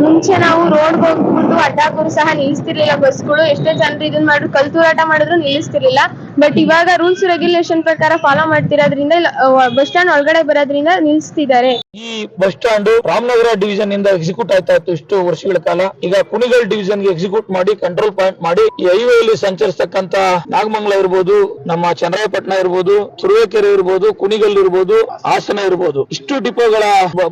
ಮುಂಚೆ ನಾವು ರೋಡ್ ಹೋಗ್ಬಿಟ್ಟು ಅಡ್ಡಾಕರು ಸಹ ನಿಲ್ಲಿಸ್ತಿರ್ಲಿಲ್ಲ ಬಸ್ಗಳು ಎಷ್ಟೇ ಜನರು ಇದನ್ನ ಮಾಡಿದ್ರು ಕಲ್ತೂರಾಟ ಮಾಡಿದ್ರು ನಿಲ್ಲಿಸ್ತಿರ್ಲಿಲ್ಲ. ಬಟ್ ಇವಾಗ ರೂಲ್ಸ್ ರೆಗ್ಯುಲೇಷನ್ ಪ್ರಕಾರ ಫಾಲೋ ಮಾಡ್ತಿರೋದ್ರಿಂದ ಬಸ್ ಸ್ಟ್ಯಾಂಡ್ ಒಳಗಡೆ ಬರೋದ್ರಿಂದ ನಿಲ್ಸ್ತಿದ್ದಾರೆ. ಈ ಬಸ್ ಸ್ಟಾಂಡ್ ರಾಮನಗರ ಡಿವಿಷನ್ ಇಂದ ಎಕ್ಸಿಕ್ಯೂಟ್ ಆಯ್ತಾ ಇತ್ತು ಇಷ್ಟು ವರ್ಷಗಳ ಕಾಲ? ಈಗ ಕುಣಿಗಲ್ ಡಿವಿಷನ್ಗೆ ಎಕ್ಸಿಕ್ಯೂಟ್ ಮಾಡಿ ಕಂಟ್ರೋಲ್ ಪಾಯಿಂಟ್ ಮಾಡಿ, ಈ ಅಲ್ಲಿ ಸಂಚರಿಸತಕ್ಕಂತ ನಾಗಮಂಗಲ ಇರ್ಬೋದು, ನಮ್ಮ ಚನ್ನರಾಯಪಟ್ಟಣ ಇರ್ಬೋದು, ತುರುವೇಕೆರೆ ಇರ್ಬೋದು, ಕುಣಿಗಲ್ ಇರ್ಬೋದು, ಹಾಸನ ಇರ್ಬೋದು. ಇಷ್ಟು ಡಿಪೋಗಳ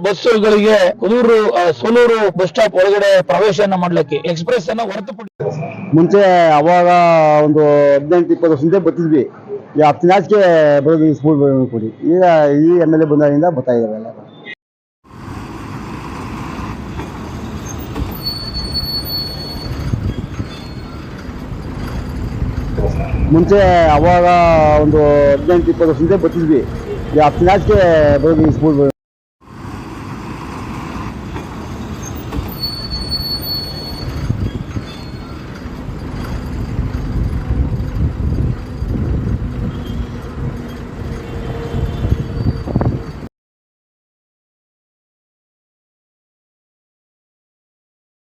ಬಸ್ಸುಗಳಿಗೆ ಕುದೂರು ಸೋಲೂರು ಬಸ್ ಸ್ಟಾಪ್ ಒಳಗಡೆ ಪ್ರವೇಶನ ಮಾಡ್ಲಿಕ್ಕೆ ಎಕ್ಸ್ಪ್ರೆಸ್ ಅನ್ನ ಹೊರತುಪಡಿಸಿ. ಮುಂಚೆ ಅವಾಗ ಒಂದು ಹದಿನೆಂಟು, ಇಪ್ಪತ್ತು ವರ್ಷದಿಂದ ಬರ್ತಿದ್ವಿ. ಈ ಹತ್ತು ನಾಚಿಕೆ ಬರೋದು ಸ್ಕೂಲ್ ಕೊಡಿ. ಈಗ ಈ ಎಂ ಎಲ್ ಎ ಬಂದಾಗಿಂದ ಬರ್ತಾ ಇದ್ದಾವೆ ಎಲ್ಲ. ಮುಂಚೆ ಅವಾಗ ಒಂದು ಹದಿನೆಂಟು, ಇಪ್ಪತ್ತು ವರ್ಷದಿಂದ ಬರ್ತಿದ್ವಿ. ಈ ಹತ್ತು ನಾಚಿಕೆ ಬರೋದು ಸ್ಕೂಲ್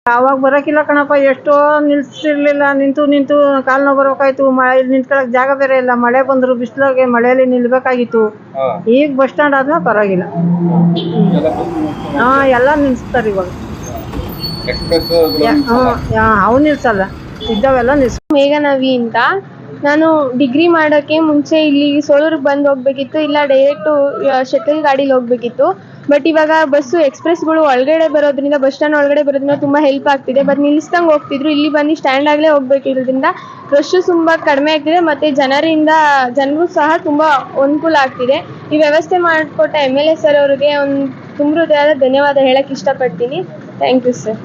ಅವಾಗ ಬರೋಕಿಲ್ಲ ಕಣಪ್ಪ ಎಷ್ಟೋ ನಿಲ್ಸಿರ್ಲಿಲ್ಲ ನಿಂತು ನಿಂತು ಕಾಲ್ ನೋವು ಬರ್ಬೇಕಾಯ್ತು ಮಳೆ ನಿಂತ್ಕೊಳಕ್ ಜಾಗ ಬೇರೆ ಇಲ್ಲ ಮಳೆ ಬಂದ್ರು ಬಿಸಿಲಾಗೆ ಮಳೆಯಲ್ಲಿ ನಿಲ್ಬೇಕಾಗಿತ್ತು. ಈಗ ಬಸ್ ಸ್ಟ್ಯಾಂಡ್ ಆದ್ಮೇಲೆ ಪರವಾಗಿಲ್ಲ. ಹಾ ಎಲ್ಲ ನಿಲ್ಸ್ತಾರೆ ಇವಾಗ. ಅವು ನಿಲ್ಸಲ್ಲ ಇದ್ದಾವೆಲ್ಲ ನಿಲ್ಸ ಮೇಘನವಿ ಅಂತ ನಾನು ಡಿಗ್ರಿ ಮಾಡೋಕ್ಕೆ ಮುಂಚೆ ಇಲ್ಲಿ ಸೋಲೂರಿಗೆ ಬಂದು ಹೋಗ್ಬೇಕಿತ್ತು ಇಲ್ಲ ಡೈರೆಕ್ಟು ಶಟಲ್ ಗಾಡೀಲಿ ಹೋಗ್ಬೇಕಿತ್ತು. ಬಟ್ ಇವಾಗ ಬಸ್ಸು ಎಕ್ಸ್ಪ್ರೆಸ್ಗಳು ಒಳಗಡೆ ಬರೋದ್ರಿಂದ, ಬಸ್ ಸ್ಟ್ಯಾಂಡ್ ಒಳಗಡೆ ಬರೋದ್ರಿಂದ ತುಂಬ ಹೆಲ್ಪ್ ಆಗ್ತಿದೆ. ಬಟ್ ನಿಲ್ಲಿಸ್ದಂಗೆ ಹೋಗ್ತಿದ್ರು. ಇಲ್ಲಿ ಬಂದು ಸ್ಟ್ಯಾಂಡ್ ಆಗಲೇ ಹೋಗ್ಬೇಕಿರೋದ್ರಿಂದ ರಶ್ ತುಂಬ ಕಡಿಮೆ ಆಗ್ತಿದೆ. ಮತ್ತೆ ಜನರಿಂದ, ಜನರು ಸಹ ತುಂಬ ಅನುಕೂಲ ಆಗ್ತಿದೆ. ಈ ವ್ಯವಸ್ಥೆ ಮಾಡಿಕೊಟ್ಟ ಎಂ ಎಲ್ ಎ ಸರ್ ಅವರಿಗೆ ಒಂದು ತುಂಬ ಹೃದಯದ ಧನ್ಯವಾದ ಹೇಳಕ್ಕೆ ಇಷ್ಟಪಡ್ತೀನಿ. Thank you sir